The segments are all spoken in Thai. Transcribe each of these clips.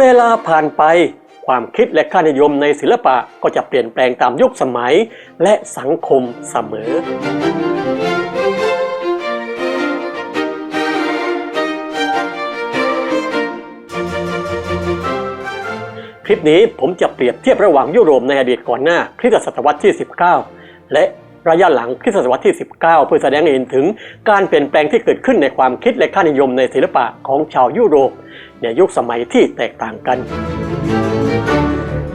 เวลาผ่านไป ความคิดและค่านิยมในศิลปะก็จะเปลี่ยนแปลงตามยุคสมัยและสังคมเสมอคลิปนี้ผมจะเปรียบเทียบระหว่างยุโรปในอดีตก่อนหน้าคริสตศตวรรษที่ 19 และ ระยะหลังคริสตศตวรรษที่ 19 เพื่อแสดงให้เห็นถึงการเปลี่ยนแปลงที่เกิดขึ้นในความคิดและค่านิยมในศิลปะของชาวยุโรป ในยุคสมัยที่แตกต่างกัน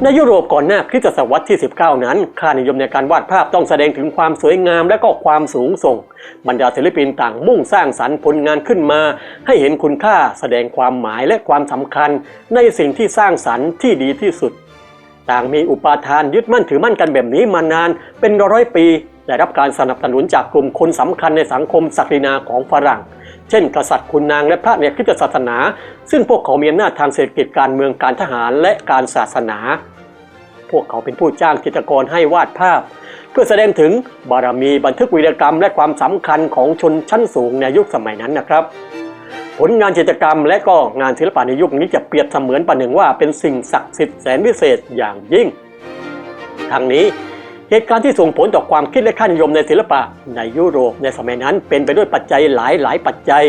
ในยุโรปก่อนหน้าคริสตศตวรรษที่ 19 นั้น ค่านิยมในการวาดภาพต้องแสดงถึงความสวยงามและก็ความสูงส่ง บรรดาศิลปินต่างมุ่งสร้างสรรค์ผลงานขึ้นมา ให้เห็นคุณค่าแสดงความหมายและความสำคัญ ในสิ่งที่สร้างสรรค์ที่ดีที่สุด ต่างมีอุปาทานยึดมั่นถือมั่นกันแบบนี้มานานเป็นร้อยปี ได้รับการสนับสนุนจากกลุ่มคนสำคัญในสังคมศักดินาของฝรั่ง เช่น กษัตริย์คุณนางและพระในคริสตศาสนา ซึ่งพวกเขามีอำนาจทางเศรษฐกิจการเมืองการทหารและการศาสนา พวกเขาเป็นผู้จ้างจิตรกรให้วาดภาพ เพื่อแสดงถึงบารมีบันทึกวีรกรรม และความสำคัญของชนชั้นสูงในยุคสมัยนั้นนะครับผลงานจิตรกรรมและก็งานศิลปะในยุคนี้จะเปรียบเสมือนประหนึ่งว่าเป็นสิ่งศักดิ์สิทธิ์แสนวิเศษอย่างยิ่ง ทั้งนี้ เหตุการณ์ที่ส่งผลต่อความคิดและค่านิยมในศิลปะ ในยุโรปในสมัยนั้นเป็นไปด้วยปัจจัยหลายหลายปัจจัย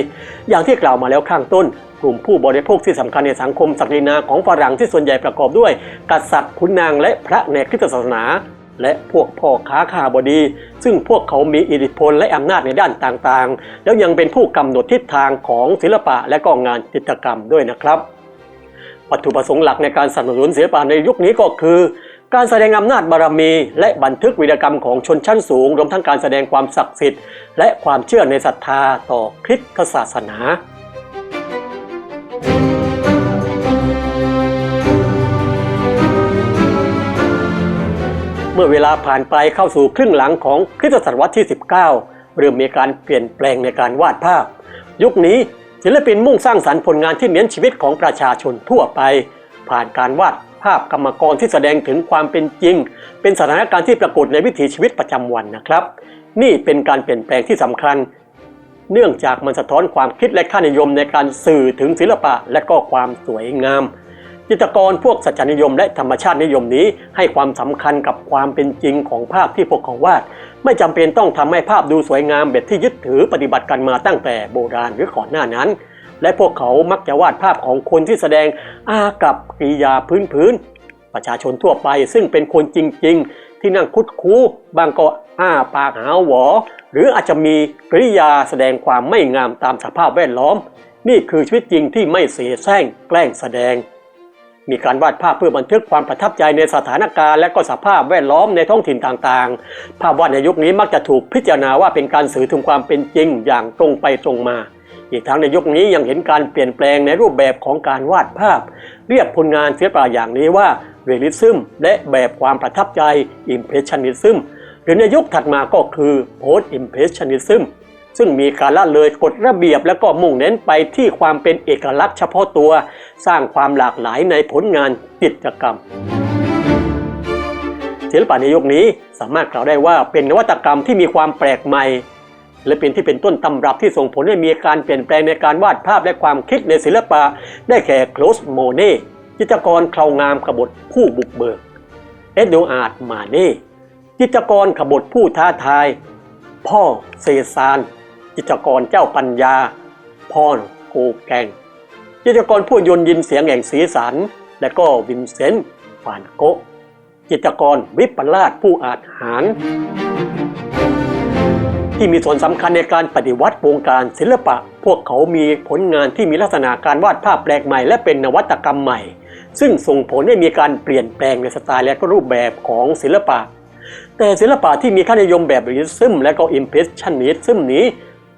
อย่างที่กล่าวมาแล้วข้างต้น กลุ่มผู้บริโภคที่สำคัญในสังคมศักดินาของฝรั่งที่ส่วนใหญ่ประกอบด้วย กษัตริย์ขุนนางและพระในคริสตศาสนา และพวกพ่อค้าข้าบดี ซึ่งพวกเขามีอิทธิพลและอำนาจในด้านต่างๆ แล้วยังเป็นผู้กำหนดทิศทางของศิลปะและก็งานจิตรกรรมด้วยนะครับวัตถุประสงค์หลักในการสนับสนุนศิลปะในยุคนี้ก็คือ การแสดงอำนาจบารมี และบันทึกวีรกรรมของชนชั้นสูง รวมทั้งการแสดงความศักดิ์สิทธิ์ และความเชื่อในศรัทธาต่อคริสตศาสนาเมื่อเวลาผ่านไปเข้าสู่ครึ่งหลังของคริสตศตวรรษที่ 19 เริ่มมีการเปลี่ยนแปลงในการวาดภาพ ยุคนี้ศิลปินมุ่งสร้างสรรค์ผลงานที่เน้นชีวิตของประชาชนทั่วไป ผ่านการวาด ภาพกรรมกรที่แสดงถึงความเป็นจริง เป็นสถานการณ์ที่ปรากฏในวิถีชีวิตประจำวันนะครับ นี่เป็นการเปลี่ยนแปลงที่สำคัญ เนื่องจากมันสะท้อนความคิดและค่านิยมในการสื่อถึงศิลปะและก็ความสวยงามจิตรกรพวกสัจนิยมและธรรมชาตินิยมนี้ ให้ความสำคัญกับความเป็นจริงของภาพที่พวกเขาวาด ไม่จำเป็นต้องทำให้ภาพดูสวยงามแบบที่ยึดถือปฏิบัติกันมาตั้งแต่โบราณหรือก่อนหน้านั้น และพวกเขามักจะวาดภาพของคนที่แสดงอากับกิริยาพื้นๆ ประชาชนทั่วไปซึ่งเป็นคนจริงๆ ที่นั่งคุดคู้บางก็อ้าปากหาวหวอ หรืออาจจะมีกริยาแสดงความไม่งามตามสภาพแวดล้อม นี่คือชีวิตจริงที่ไม่เสแสร้งแกล้งแสดงมีการวาดภาพเพื่อบันทึกความประทับใจในสถานการณ์และก็สภาพแวดล้อมในท้องถิ่นต่างๆ ภาพวาดในยุคนี้มักจะถูกพิจารณาว่าเป็นการสื่อถึงความเป็นจริงอย่างตรงไปตรงมา อีกทั้งในยุคนี้ยังเห็นการเปลี่ยนแปลงในรูปแบบของการวาดภาพ เรียกผลงานศิลปะอย่างนี้ว่าเรลิซึมและแบบความประทับใจอิมเพรสชันนิซึมหรือในยุคถัดมาก็คือโพสต์อิมเพรสชันนิซึมซึ่งมีการละเลยกฎระเบียบและก็มุ่งเน้นไปที่ความเป็นเอกลักษณ์เฉพาะตัว สร้างความหลากหลายในผลงานจิตรกรรมศิลปะในยุคนี้สามารถกล่าวได้ว่าเป็นนวัตกรรมที่มีความแปลกใหม่ และเป็นที่เป็นต้นตำรับที่ส่งผลให้มีการเปลี่ยนแปลงในการวาดภาพและความคิดในศิลปะ ได้แก่โคลสโมเน่จิตรกรเครางามขบฏผู้บุกเบิก เอ็ดโดอาร์ดมาเน่จิตรกรขบฏผู้ท้าทาย พ่อเซซานจิตรกรเจ้าปัญญาพอนโกแกงจิตรกรผู้ยนยินเสียงแห่งสีสัน และก็วินเซนต์ฟานโกจิตรกรวิปลาสผู้อาจหาร ที่มีส่วนสำคัญในการปฏิวัติวงการศิลปะ พวกเขามีผลงานที่มีลักษณะการวาดภาพแปลกใหม่ และเป็นนวัตกรรมใหม่ ซึ่งส่งผลให้มีการเปลี่ยนแปลงในสไตล์และก็รูปแบบของศิลปะ แต่ศิลปะที่มีค่านิยมแบบริซึมและก็อิมเพรสชันนิสซึมนี้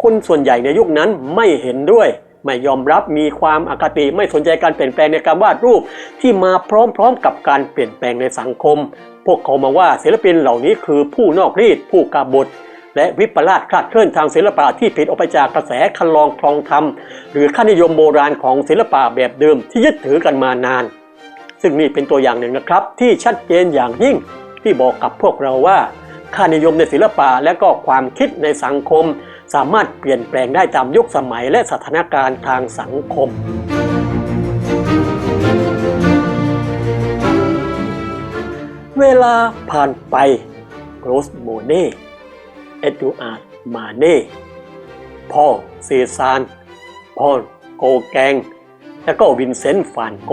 คนส่วนใหญ่ในยุคนั้นไม่เห็นด้วยไม่ยอมรับมีความอคติไม่สนใจการเปลี่ยนแปลงในการวาดรูปที่มาพร้อมๆกับการเปลี่ยนแปลงในสังคม พวกเขามาว่าศิลปินเหล่านี้คือผู้นอกรีดผู้กาบฏ และวิปลาสคลาดเคลื่อนทางศิลปะที่ผิดออกไปจากกระแสคันลองคลองธรรม หรือค่านิยมโบราณของศิลปะแบบเดิมที่ยึดถือกันมานาน ซึ่งนี่เป็นตัวอย่างหนึ่งนะครับ ที่ชัดเจนอย่างยิ่งที่บอกกับพวกเราว่า ค่านิยมในศิลปะและก็ความคิดในสังคม สามารถเปลี่ยนแปลงได้ตามยุคสมัยและสถานการณ์ทางสังคมเวลาผ่านไปโรสโมเน่ เอ็ดดูอาร์ดมาเน่พอลเซซานพอลโกแกง และก็วินเซนต์ฟานโก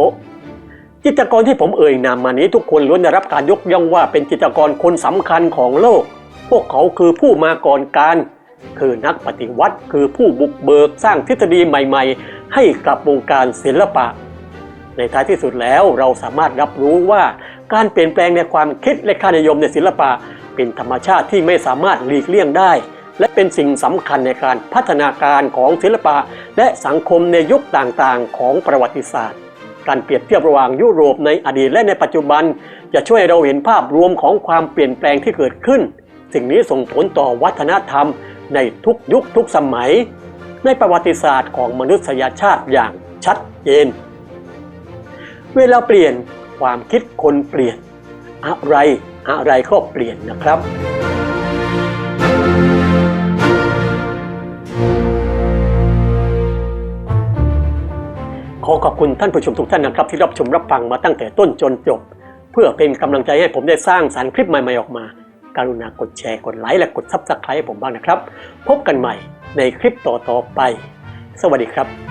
จิตรกรที่ผมเอ่ยนามมานี้ทุกคนล้วนได้รับการยกย่องว่าเป็นจิตรกรคนสำคัญของโลก พวกเขาคือผู้มาก่อนการ คือนักปฏิวัติคือผู้บุกเบิกสร้างทฤษฎีใหม่ ๆ ให้กับวงการศิลปะ ในท้ายที่สุดแล้วเราสามารถรับรู้ว่าการเปลี่ยนแปลงในความคิดและค่านิยมในศิลปะ เป็นธรรมชาติที่ไม่สามารถหลีกเลี่ยงได้ และเป็นสิ่งสำคัญในการพัฒนาการของศิลปะ และสังคมในยุคต่างๆ ของประวัติศาสตร์ การเปรียบเทียบระหว่างยุโรปในอดีตและในปัจจุบัน จะช่วยเราเห็นภาพรวมของความเปลี่ยนแปลงที่เกิดขึ้น สิ่งนี้ส่งผลต่อวัฒนธรรม ในทุกยุคทุกสมัย ในประวัติศาสตร์ของมนุษยชาติอย่างชัดเจน เวลาเปลี่ยนความคิดคนเปลี่ยนอะไร อะไรก็เปลี่ยนนะครับ ขอขอบคุณท่านผู้ชมทุกท่านนะครับ ที่รับชมรับฟังมาตั้งแต่ต้นจนจบ เพื่อเป็นกำลังใจให้ผมได้สร้างสารรค์คลิปใหม่ๆออกมา การุณากดแชร์กดไลค์และกดซับสไครต์ให้ผมบ้างนะครับ พบกันใหม่ในคลิปต่อๆไป สวัสดีครับ